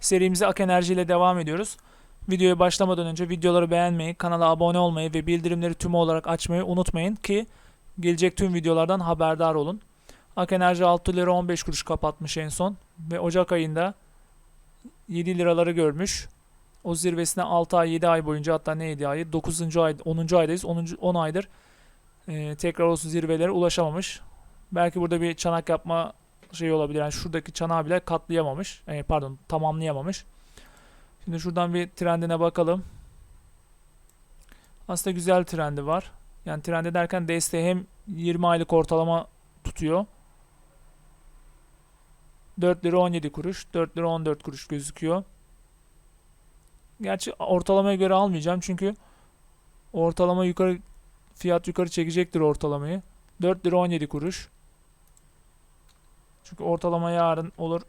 Serimize Ak Enerji ile devam ediyoruz. Videoya başlamadan önce videoları beğenmeyi, kanala abone olmayı ve bildirimleri tümü olarak açmayı unutmayın ki gelecek tüm videolardan haberdar olun. Ak Enerji 6 lira 15 kuruş kapatmış en son ve Ocak ayında 7 liraları görmüş. O zirvesine 6 ay 7 ay boyunca hatta ne 7 ayı 9. ay 10. aydayız 10. 10 aydır e, tekrar o zirvelere ulaşamamış. Belki burada bir çanak yapma şey olabilir. Yani şuradaki çanağı bile katlayamamış. E, pardon tamamlayamamış. Şimdi şuradan bir trendine bakalım. Aslında güzel trendi var. Yani trendi derken desteği hem 20 aylık ortalama tutuyor. 4 lira 17 kuruş, 4 lira 14 kuruş gözüküyor. Gerçi ortalamaya göre almayacağım çünkü ortalama yukarı fiyat yukarı çekecektir ortalamayı. 4 lira 17 kuruş. Çünkü ortalama yarın olur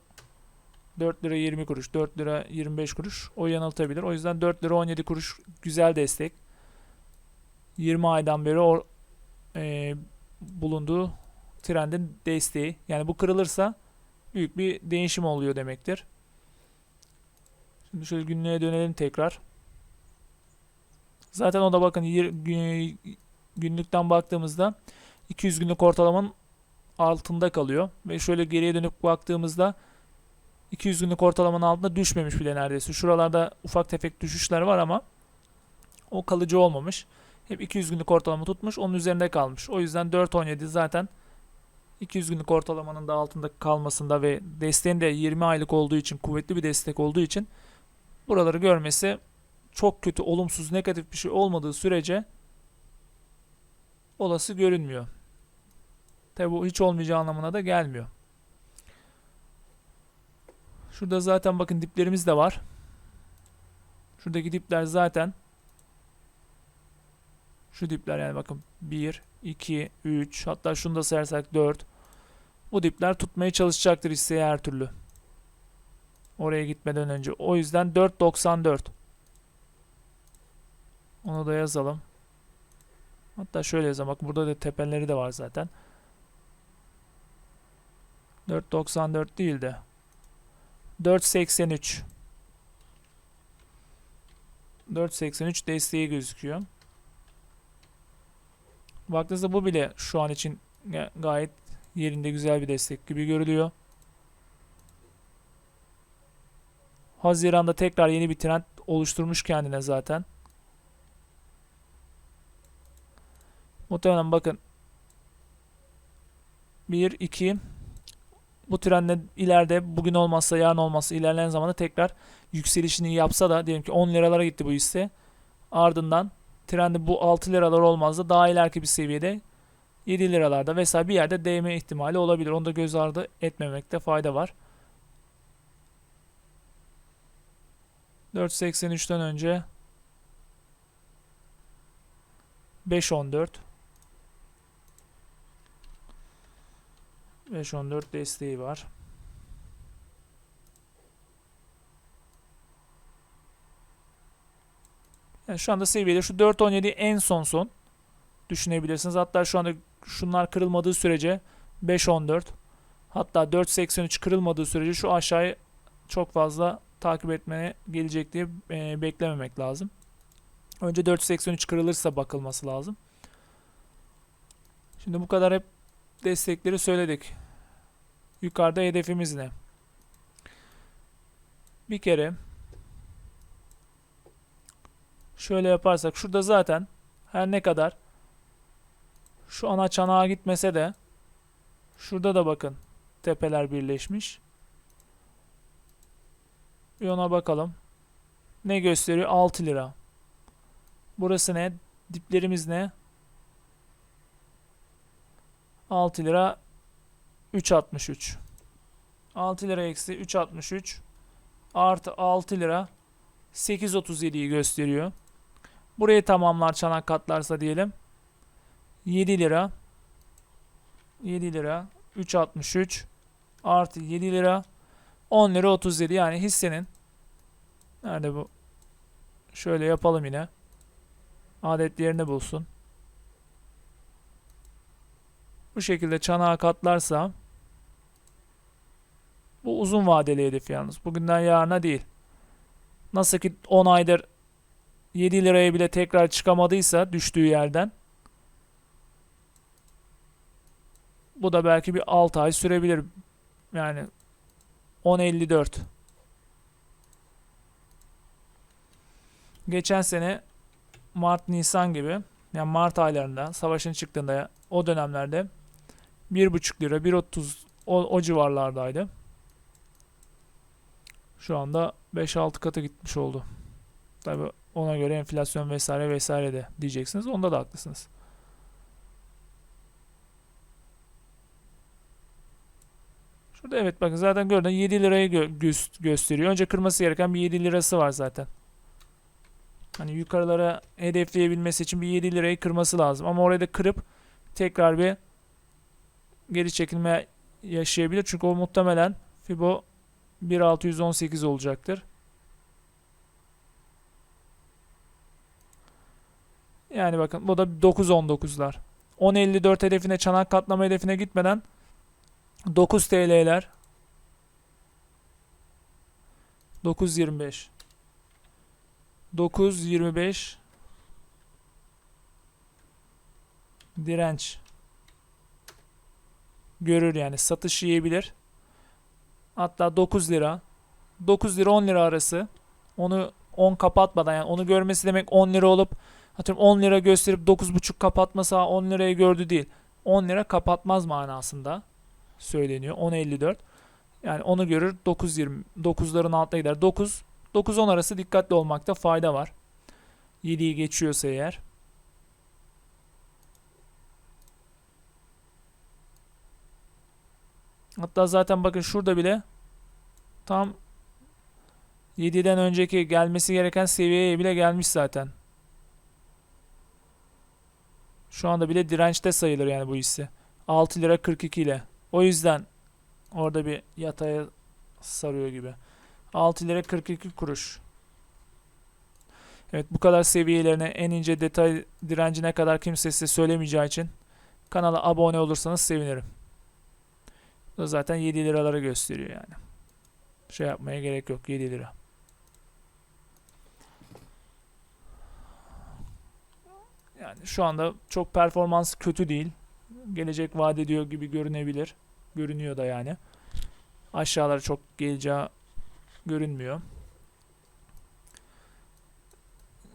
4 lira 20 kuruş, 4 lira 25 kuruş. O yanıltabilir. O yüzden 4 lira 17 kuruş güzel destek. 20 aydan beri or, e, bulunduğu trendin desteği. Yani bu kırılırsa büyük bir değişim oluyor demektir. Şimdi şöyle günlüğe dönelim tekrar. Zaten o da bakın günlükten baktığımızda 200 günlük ortalamanın altında kalıyor. Ve şöyle geriye dönüp baktığımızda 200 günlük ortalamanın altında düşmemiş bile neredeyse. Şuralarda ufak tefek düşüşler var ama o kalıcı olmamış. Hep 200 günlük ortalama tutmuş. Onun üzerinde kalmış. O yüzden 4.17 zaten 200 günlük ortalamanın da altında kalmasında ve desteğin de 20 aylık olduğu için kuvvetli bir destek olduğu için buraları görmesi çok kötü, olumsuz, negatif bir şey olmadığı sürece olası görünmüyor. Tabi bu hiç olmayacağı anlamına da gelmiyor. Şurada zaten bakın diplerimiz de var. Şuradaki dipler zaten şu dipler yani bakın 1, 2, 3 hatta şunu da sayarsak 4. Bu dipler tutmaya çalışacaktır hisseye her türlü. Oraya gitmeden önce. O yüzden 4.94. Onu da yazalım. Hatta şöyle yazalım. Bak burada da tepeleri de var zaten. 4.94 değil de 4.83 4.83 desteği gözüküyor. Baktığınızda bu bile şu an için ga- gayet yerinde güzel bir destek gibi görülüyor. Haziran'da tekrar yeni bir trend oluşturmuş kendine zaten. Muhtemelen bakın 1 2 bu trendle ileride bugün olmazsa yarın olmazsa ilerleyen zamanda tekrar yükselişini yapsa da diyelim ki 10 liralara gitti bu hisse. Ardından trendi bu 6 liralar olmaz da daha ileriki bir seviyede 7 liralarda vesaire bir yerde değme ihtimali olabilir. Onu da göz ardı etmemekte fayda var. 4.83'ten önce 5.14 5.14 desteği var. Yani şu anda seviyede şu 4.17 en son son düşünebilirsiniz. Hatta şu anda şunlar kırılmadığı sürece 5.14 hatta 4.83 kırılmadığı sürece şu aşağıyı çok fazla takip etmeye gelecek diye e, beklememek lazım. Önce 4.83 kırılırsa bakılması lazım. Şimdi bu kadar hep destekleri söyledik. Yukarıda hedefimiz ne? Bir kere şöyle yaparsak şurada zaten her ne kadar şu ana çanağa gitmese de şurada da bakın tepeler birleşmiş. Bir ona bakalım. Ne gösteriyor? 6 lira. Burası ne? Diplerimiz ne? 6 lira 3.63. 6 lira eksi 3.63 artı 6 lira 8.37'yi gösteriyor. Burayı tamamlar çanak katlarsa diyelim. 7 lira 7 lira 3.63 artı 7 lira 10 lira 37 yani hissenin nerede bu? Şöyle yapalım yine. Adet yerini bulsun. Bu şekilde çanağı katlarsa Bu uzun vadeli hedef yalnız. Bugünden yarına değil. Nasıl ki 10 aydır 7 liraya bile tekrar çıkamadıysa düştüğü yerden bu da belki bir 6 ay sürebilir. Yani 10.54 Geçen sene Mart Nisan gibi yani Mart aylarında savaşın çıktığında o dönemlerde 1.5 lira 1.30 o, o civarlardaydı. Şu anda 5-6 katı gitmiş oldu. Tabi ona göre enflasyon vesaire vesaire de diyeceksiniz. Onda da haklısınız. Şurada evet bakın zaten gördün 7 lirayı gö- gösteriyor. Önce kırması gereken bir 7 lirası var zaten. Hani yukarılara hedefleyebilmesi için bir 7 lirayı kırması lazım. Ama orayı da kırıp tekrar bir geri çekilme yaşayabilir. Çünkü o muhtemelen Fibo 1618 olacaktır. Yani bakın bu da 9.19'lar. 10.54 hedefine çanak katlama hedefine gitmeden 9 TL'ler 9.25 9.25 direnç görür yani satış yiyebilir. Hatta 9 lira 9 lira 10 lira arası onu 10 kapatmadan yani onu görmesi demek 10 lira olup atıyorum 10 lira gösterip 9.5 kapatması ha 10 lirayı gördü değil. 10 lira kapatmaz manasında söyleniyor. 10.54 yani onu görür 9.20 9'ların altına gider. 9 9-10 arası dikkatli olmakta fayda var. 7'yi geçiyorsa eğer. Hatta zaten bakın şurada bile tam 7'den önceki gelmesi gereken seviyeye bile gelmiş zaten. Şu anda bile dirençte sayılır yani bu hisse. 6 lira 42 ile. O yüzden orada bir yataya sarıyor gibi. 6 lira 42 kuruş. Evet bu kadar seviyelerine en ince detay direncine kadar kimse size söylemeyeceği için kanala abone olursanız sevinirim. Zaten 7 liraları gösteriyor yani. Şey yapmaya gerek yok 7 lira. Yani şu anda çok performans kötü değil. Gelecek vaat ediyor gibi görünebilir. Görünüyor da yani. Aşağılara çok geleceği görünmüyor.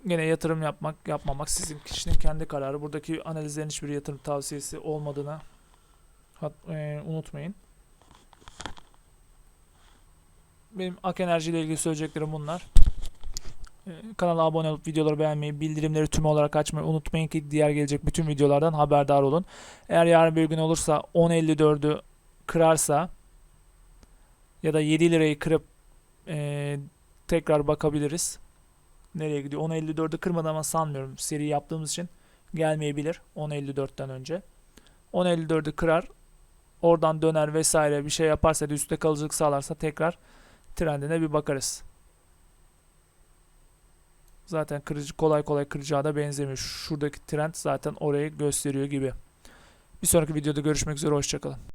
Gene yatırım yapmak yapmamak sizin kişinin kendi kararı. Buradaki analizlerin hiçbir yatırım tavsiyesi olmadığını e, unutmayın. Benim Ak Enerji ile ilgili söyleyeceklerim bunlar. E, kanala abone olup videoları beğenmeyi, bildirimleri tüm olarak açmayı unutmayın ki diğer gelecek bütün videolardan haberdar olun. Eğer yarın bir gün olursa 10.54'ü kırarsa ya da 7 lirayı kırıp e, tekrar bakabiliriz. Nereye gidiyor? 10.54'ü kırmadı ama sanmıyorum. Seri yaptığımız için gelmeyebilir 10.54'ten önce. 10.54'ü kırar. Oradan döner vesaire bir şey yaparsa üstte kalıcılık sağlarsa tekrar trendine bir bakarız. Zaten kırıcı kolay kolay kıracağı da benzemiyor. Şuradaki trend zaten orayı gösteriyor gibi. Bir sonraki videoda görüşmek üzere. Hoşçakalın.